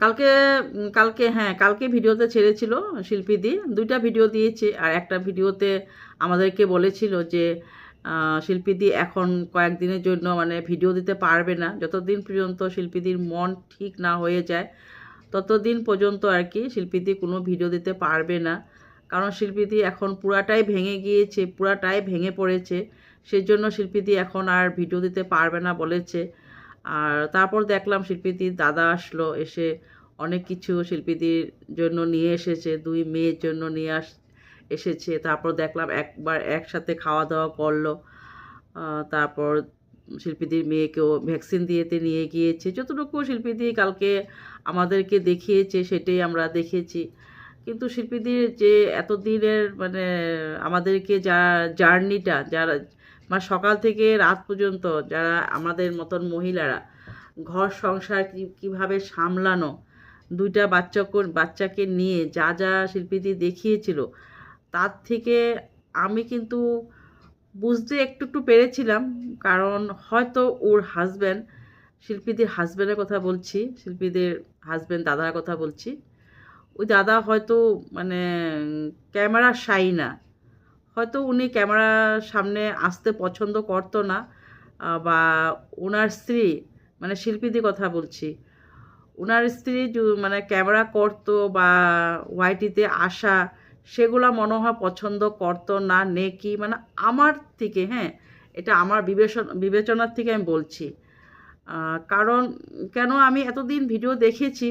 কালকে কালকে হ্যাঁ কালকে ভিডিওতে ছেড়েছিল শিল্পীদি দুইটা ভিডিও দিয়েছে আর একটা ভিডিওতে আমাদেরকে বলেছিল যে শিল্পীদি এখন কয়েকদিনের জন্য মানে ভিডিও দিতে পারবে না। যতদিন পর্যন্ত শিল্পীদির মন ঠিক না হয়ে যায়, ততদিন পর্যন্ত আর কি শিল্পীদি কোনো ভিডিও দিতে পারবে না। কারণ শিল্পীদি এখন পুরাটাই ভেঙে গিয়েছে, পুরাটাই ভেঙে পড়েছে। সেজন্য শিল্পীদি এখন আর ভিডিও দিতে পারবে না বলেছে। আর তারপর দেখলাম শিল্পীদির দাদা আসলো, এসে অনেক কিছু শিল্পীদের জন্য নিয়ে এসেছে, দুই মেয়ের জন্য নিয়ে আস, এসেছে। তারপর দেখলাম একবার একসাথে খাওয়া দাওয়া করল তারপর শিল্পীদের মেয়েকেও ভ্যাকসিন দিয়েতে নিয়ে গিয়েছে। যতটুকু শিল্পীদি কালকে আমাদেরকে দেখিয়েছে, সেটাই আমরা দেখেছি। কিন্তু শিল্পীদের যে এতদিনের মানে আমাদেরকে যা জার্নিটা, যারা মানে সকাল থেকে রাত পর্যন্ত যারা আমাদের মতন মহিলারা ঘর সংসার কি- কীভাবে সামলানো, দুইটা বাচ্চা বাচ্চাকে নিয়ে যা যা শিল্পীদি দেখিয়েছিল, তার থেকে আমি কিন্তু বুঝতে একটু একটু পেরেছিলাম। কারণ হয়তো ওর হাজব্যান্ড শিল্পীদের হাজব্যান্ডের কথা বলছি, শিল্পীদের হাজব্যান্ড দাদার কথা বলছি। ওই দাদা হয়তো মানে ক্যামেরা শাই না। হয়তো উনি ক্যামেরার সামনে আসতে পছন্দ করতো না বা ওনার স্ত্রী মানে শিল্পীদের কথা বলছি ওনার স্ত্রী মানে ক্যামেরা করতো বা ওয়াইটিতে আসা, সেগুলো মনে হয় পছন্দ করতো না নে কি মানে আমার থেকে হ্যাঁ এটা আমার বিবেচনা, বিবেচনার থেকে আমি বলছি। কারণ কেন আমি এতদিন ভিডিও দেখেছি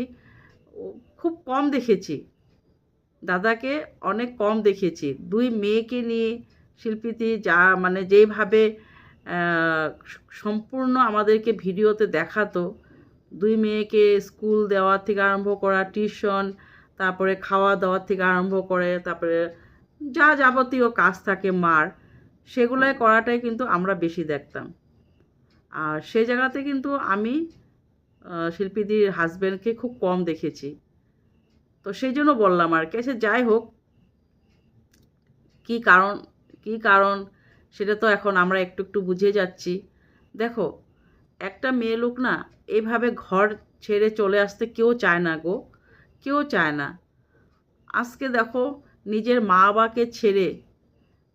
খুব কম দেখেছি। দাদাকে অনেক কম দেখেছি। দুই মেয়েকে নিয়ে শিল্পীটি যা মানে যেইভাবে সম্পূর্ণ আমাদেরকে ভিডিওতে দেখাতো, দুই মেয়েকে স্কুল দেওয়ার থেকে আরম্ভ করা, টিউশন, তারপরে খাওয়া দাওয়ার থেকে আরম্ভ করে, তারপরে যা যাবতীয় কাজ থাকে মার, সেগুলোই করাটাই কিন্তু আমরা বেশি দেখতাম। আর সেই জায়গাতে কিন্তু আমি শিল্পীদির হাজব্যান্ডকে খুব কম দেখেছি। তো সেই জন্য বললাম আর কি। আচ্ছা যাই হোক, কী কারণ কী কারণ সেটা তো এখন আমরা একটু একটু বুঝে যাচ্ছি। দেখো, একটা মেয়ে লোক না এইভাবে ঘর ছেড়ে চলে আসতে কেউ চায় না গো, কেউ চায় না। আজকে দেখো, নিজের মা বাবাকে ছেড়ে,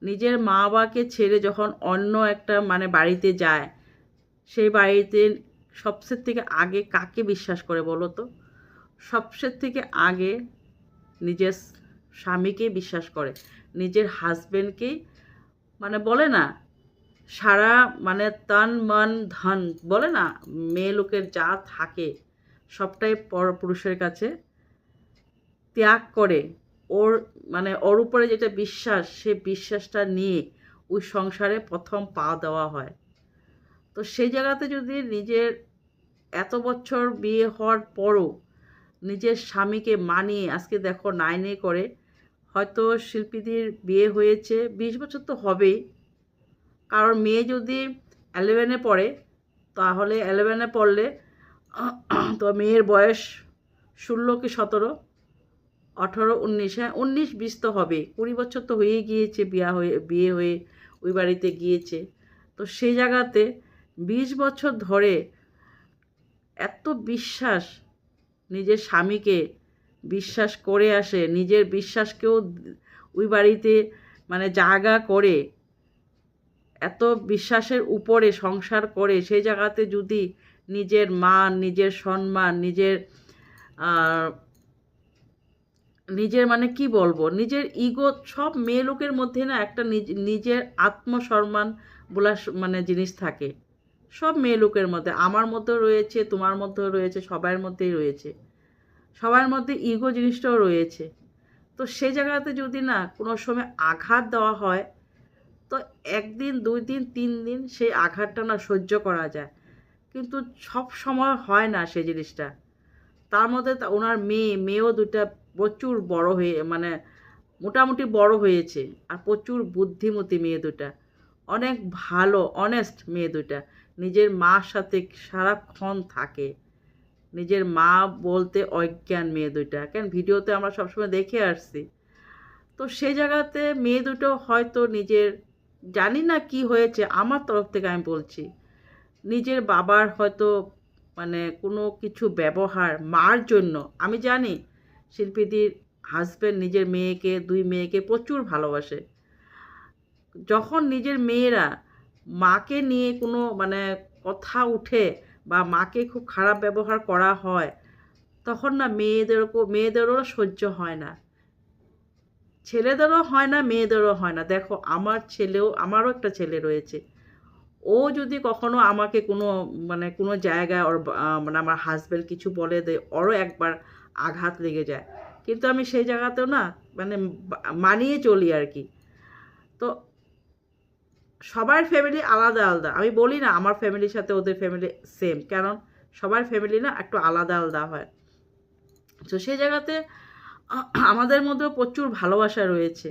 নিজের মা বাবাকে ছেড়ে যখন অন্য একটা মানে বাড়িতে যায়, সেই বাড়িতে সবসের থেকে আগে কাকে বিশ্বাস করে বলো তো? সবসের থেকে আগে নিজের স্বামীকে বিশ্বাস করে। নিজের হাজবেন্ডকেই মানে বলে না, সারা মানে তন মন ধন বলে না, মেয়ে লোকের যা থাকে সবটাই পর পুরুষের কাছে ত্যাগ করে। ওর মানে ওর উপরে যেটা বিশ্বাস, সে বিশ্বাসটা নিয়ে ওই সংসারে প্রথম পা দেওয়া হয়। তো সেই জায়গাতে যদি নিজের এত বছর বিয়ে হওয়ার পরও নিজের স্বামীকে মানিয়ে, আজকে দেখো নাইনে করে, হয়তো শিল্পীদের বিয়ে হয়েছে, বিশ বছর তো হবেই। কারণ মেয়ে যদি অ্যালেভেনে পড়ে, তাহলে অ্যালেভেনে পড়লে, তো মেয়ের বয়স ষোলো কি সতেরো? আঠারো, উনিশ হ্যাঁ উনিশ, বিশ তো হবে কুড়ি বছর তো হয়ে গিয়েছে বিয়া হয়ে, বিয়ে হয়ে ওই বাড়িতে গিয়েছে। তো সেই জায়গাতে বিশ বছর ধরে এত বিশ্বাস নিজের স্বামীকে বিশ্বাস করে আসে, নিজের বিশ্বাসকেও ওই বাড়িতে মানে জায়গা করে, এত বিশ্বাসের উপরে সংসার করে, সেই জায়গাতে যদি নিজের মান, নিজের সম্মান, নিজের নিজের মানে কি বলব, নিজের ইগো সব মেয়ে লোকের মধ্যে না একটা নিজ- নিজের আত্মসম্মান বলা মানে জিনিস থাকে। সব মেয়ে লোকের মধ্যে। আমার মধ্যেও রয়েছে, তোমার মধ্যেও রয়েছে, সবার মধ্যেই রয়েছে। সবার মধ্যে ইগো জিনিসটাও রয়েছে। তো সেই জায়গাতে যদি না কোনো সময় আঘাত দেওয়া হয়, তো একদিন, দুই দিন, তিন দিন সেই আঘাতটা না সহ্য করা যায়। কিন্তু সব সময় হয় না সেই জিনিসটা। তার মধ্যে ওনার মেয়ে, মেয়েও দুটা প্রচুর বড় হয়ে মানে মোটামুটি বড় হয়েছে। আর প্রচুর বুদ্ধিমতী মেয়ে দুটা অনেক ভালো অনেস্ট মেয়ে দুটা নিজের মার সাথে সারাক্ষণ থাকে। নিজের মা বলতে অজ্ঞান মেয়ে দুইটা। কেন? ভিডিওতে আমরা সবসময় দেখে আসছি। তো সে জায়গাতে মেয়ে দুটো হয়তো নিজের, জানি না কি হয়েছে, আমার তরফ থেকে আমি বলছি, নিজের বাবার হয়তো মানে কোনো কিছু ব্যবহার মার জন্য। আমি জানি শিল্পীদির হাজব্যান্ড নিজের মেয়েকে, দুই মেয়েকে প্রচুর ভালোবাসে। যখন নিজের মেয়েরা মাকে নিয়ে কোনো মানে কথা উঠে বা মাকে খুব খারাপ ব্যবহার করা হয়, তখন না মেয়েদেরও মেয়েদেরও সহ্য হয় না। ছেলেদেরও হয় না, মেয়েদেরও হয় না। দেখো, আমার ছেলেও, আমারও একটা ছেলে রয়েছে। ও যদি কখনো আমাকে কোনো মানে কোনো জায়গায় ওর মানে আমার হাজব্যান্ড কিছু বলে দেয়, ওরও একবার আঘাত লেগে যায়। কিন্তু আমি সেই জায়গাতেও না মানে মানিয়ে চলি আর কি। তো সবার ফ্যামিলি আলাদা আলাদা। আমি বলি না আমার ফ্যামিলির সাথে ওদের ফ্যামিলি সেম কারণ সবার ফ্যামিলি না একটু আলাদা আলাদা হয়। তো সেই জায়গাতে আমাদের মধ্যেও প্রচুর ভালোবাসা রয়েছে।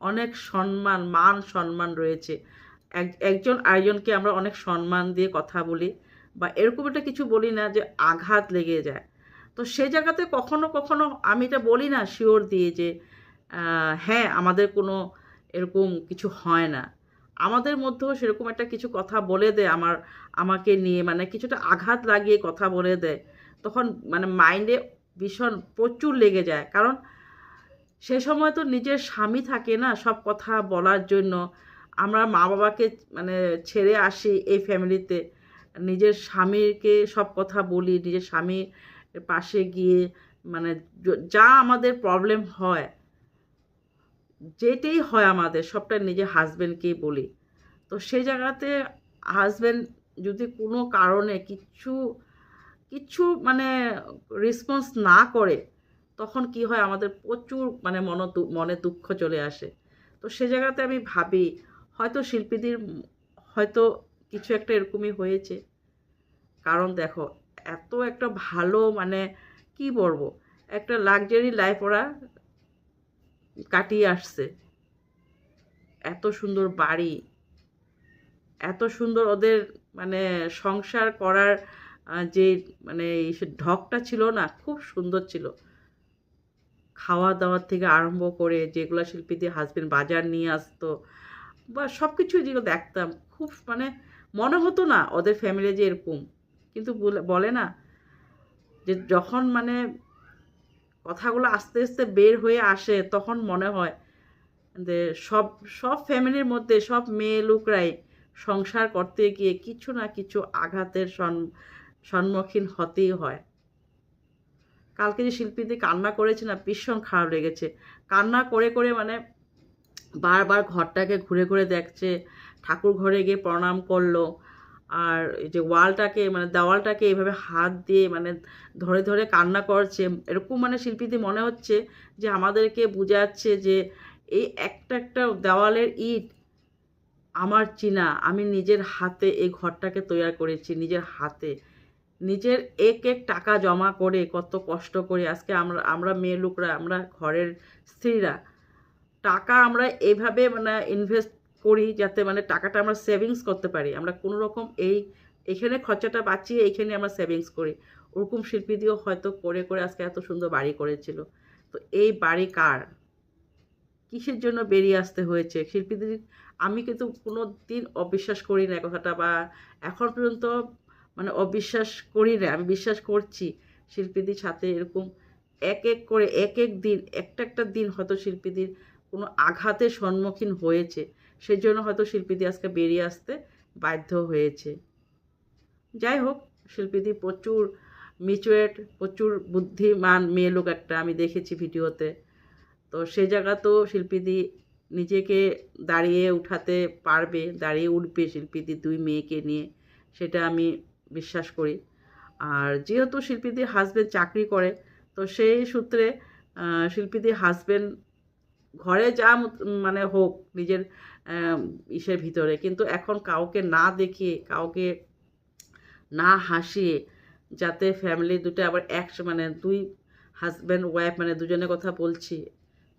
অনেক সম্মান, মান সম্মান রয়েছে। এক, একজন আরেকজনকে আমরা অনেক সম্মান দিয়ে কথা বলি বা এরকম একটা কিছু বলি না যে আঘাত লেগে যায়। তো সে জায়গাতে কখনো কখনো আমি এটা বলি না শিওর দিয়ে যে হ্যাঁ আমাদের কোনো এরকম কিছু হয় না। আমাদের মধ্যেও সেরকম একটা কিছু কথা বলে দেয় আমার, আমাকে নিয়ে। মানে কিছুটা আঘাত লাগিয়ে কথা বলে দেয়। তখন মানে মাইন্ডে ভীষণ প্রচুর লেগে যায়। কারণ সে সময় তো নিজের স্বামী থাকে না সব কথা বলার জন্য। আমরা মা বাবাকে মানে ছেড়ে আসি এই ফ্যামিলিতে নিজের স্বামীকে সব কথা বলি, নিজের স্বামীর পাশে গিয়ে মানে যা আমাদের প্রবলেম হয়। যেটাই হয় আমাদের সবটা নিজের হাজব্যান্ডকেই বলি। তো সেই জায়গাতে হাজব্যান্ড যদি কোনো কারণে কিছু কিছু মানে রেসপন্স না করে, তখন কি হয় আমাদের প্রচুর মানে মন মনে দুঃখ চলে আসে। তো সে জায়গাতে আমি ভাবি, হয়তো শিল্পীদের হয়তো কিছু একটা এরকমই হয়েছে। কারণ দেখো, এত একটা ভালো মানে কি বলব, একটা লাক্সারি লাইফ ওরা কাটিয়ে আসছে। এত সুন্দর বাড়ি, এত সুন্দর ওদের মানে সংসার করার যে মানে ঢকটা ছিল না, খুব সুন্দর ছিল। খাওয়া দাওয়ার থেকে আরম্ভ করে যেগুলো শিল্পীদের হাজবেন্ড বাজার নিয়ে আসতো, বা সব কিছুই যেগুলো দেখতাম, খুব মানে মনে হতো না ওদের ফ্যামিলি যে এরকম। কিন্তু বলে না যে যখন মানে কথাগুলো আস্তে আস্তে বের হয়ে আসে তখন মনে হয় যে সব সব ফ্যামিলির মধ্যে সব মেয়ে লোকরাই সংসার করতে গিয়ে কিছু না কিছু আঘাতের সম্মুখীন হতেই হয়। কালকে যে শিল্পীদি কান্না করেছে না ভীষণ খারাপ লেগেছে। কান্না করে করে মানে বারবার ঘরটাকে ঘুরে ঘুরে দেখছে, ঠাকুর ঘরে গিয়ে প্রণাম করল আর এই যে ওয়ালটাকে মানে দেওয়ালটাকে এভাবে হাত দিয়ে মানে ধরে ধরে কান্না করছে। এরকম মানে শিল্পীদের মনে হচ্ছে যে আমাদেরকে বোঝাচ্ছে যে এই একটা একটা দেওয়ালের ইট আমার চিনা, আমি নিজের হাতে এই ঘরটাকে তৈরি করেছি, নিজের হাতে। নিজের এক এক টাকা জমা করে কত কষ্ট করে আজকে আমরা আমরা মেয়ে লোকরা, আমরা ঘরের স্ত্রীরা টাকা আমরা এইভাবে মানে ইনভেস্ট করি যাতে মানে টাকাটা আমরা সেভিংস করতে পারি। আমরা কোনো রকম এই, এখানে খরচাটা বাঁচিয়ে এখানে আমরা সেভিংস করি। ওরকম শিল্পী দিয়েও হয়তো করে করে আজকে এত সুন্দর বাড়ি করেছিল। তো এই বাড়ি কার? কিসের জন্য বেরিয়ে আসতে হয়েছে? শিল্পীদের, আমি কিন্তু কোনো দিন অবিশ্বাস করি না কথাটা বা এখন পর্যন্ত মানে অবিশ্বাস করি না, আমি বিশ্বাস করছি শিল্পীদের সাথে এরকম এক এক করে এক এক দিন, একটা একটা দিন হয়তো শিল্পীদের কোনো আঘাতের সম্মুখীন হয়েছে সেই জন্য হয়তো শিল্পীদি আজকে বেরিয়ে আসতে বাধ্য হয়েছে। যাই হোক, শিল্পীদি প্রচুর মিচুয়েট প্রচুর বুদ্ধিমান মেয়ে লোক একটা আমি দেখেছি ভিডিওতে। তো সে জায়গা তো শিল্পীদি নিজেকে দাঁড়িয়ে উঠাতে পারবে, দাঁড়িয়ে উঠবে শিল্পীদি দুই মেয়েকে নিয়ে, সেটা আমি বিশ্বাস করি। আর যেহেতু শিল্পীদের হাজব্যান্ড চাকরি করে, তো সেই সূত্রে শিল্পীদের হাজব্যান্ড ঘরে যা মানে হোক, নিজের ইসের ভিতরে। কিন্তু এখন কাউকে না দেখিয়ে কাউকে না হাসিয়ে, যাতে ফ্যামিলি দুটো আবার এক মানে দুই হাজব্যান্ড ওয়াইফ মানে দুজনের কথা বলছি,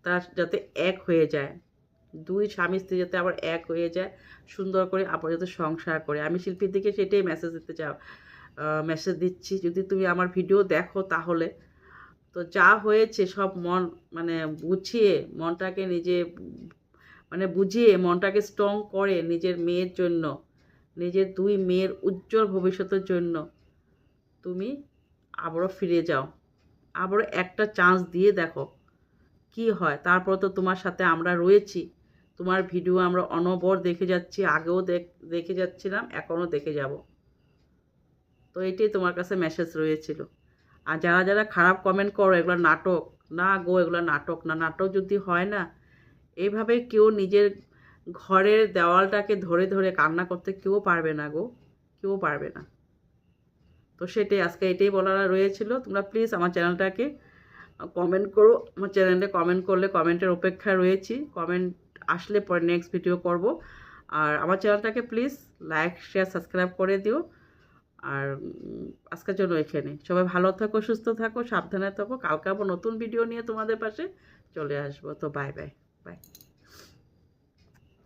তার যাতে এক হয়ে যায়। দুই স্বামী, স্ত্রী যাতে আবার এক হয়ে যায়, সুন্দর করে আবার যাতে সংসার করে। আমি শিল্পীর দিকে সেটাই মেসেজ দিতে চাও মেসেজ দিচ্ছি। যদি তুমি আমার ভিডিও দেখো তাহলে তো যা হয়েছে সব মন মানে বুঝিয়ে, মনটাকে নিজে মানে বুঝিয়ে, মনটাকে স্ট্রং করে নিজের মেয়ের জন্য, নিজের দুই মেয়ের উজ্জ্বল ভবিষ্যতের জন্য তুমি আবারও ফিরে যাও। আবারও একটা চান্স দিয়ে দেখো কি হয়। তারপর তো তোমার সাথে আমরা রয়েছি। তোমার ভিডিও আমরা অনবর দেখে যাচ্ছি, আগেও দেখ- যাচ্ছিলাম, এখনও দেখে যাব। তো এটাই তোমার কাছে মেসেজ রয়েছিল। আর যারা যারা খারাপ কমেন্ট করো, এগুলো নাটক, না গো, এগুলো নাটক না, নাটক যদি হয় না এইভাবে কেউ নিজের ঘরের দেওয়ালটাকে ধরে ধরে কান্না করতে কেউ পারবে না গো, কেউ পারবে না। তো সেটাই, আজকে এটাই বলার রয়েছিল। তোমরা প্লিজ আমার চ্যানেলটাকে কমেন্ট করো। আমার চ্যানেলে কমেন্ট করলে কমেন্টের অপেক্ষায় রয়েছি। কমেন্ট আসলে পরে নেক্সট ভিডিও করব। আর আমার চ্যানেলটাকে প্লিজ লাইক শেয়ার সাবস্ক্রাইব করে দিও। আর আজকের জন্য এখানে সবাই ভালো থাকো, সুস্থ থাকো, সাবধানে থাকো। কালকে আবার নতুন ভিডিও নিয়ে তোমাদের পাশে চলে আসব। তো বাই বাই বাই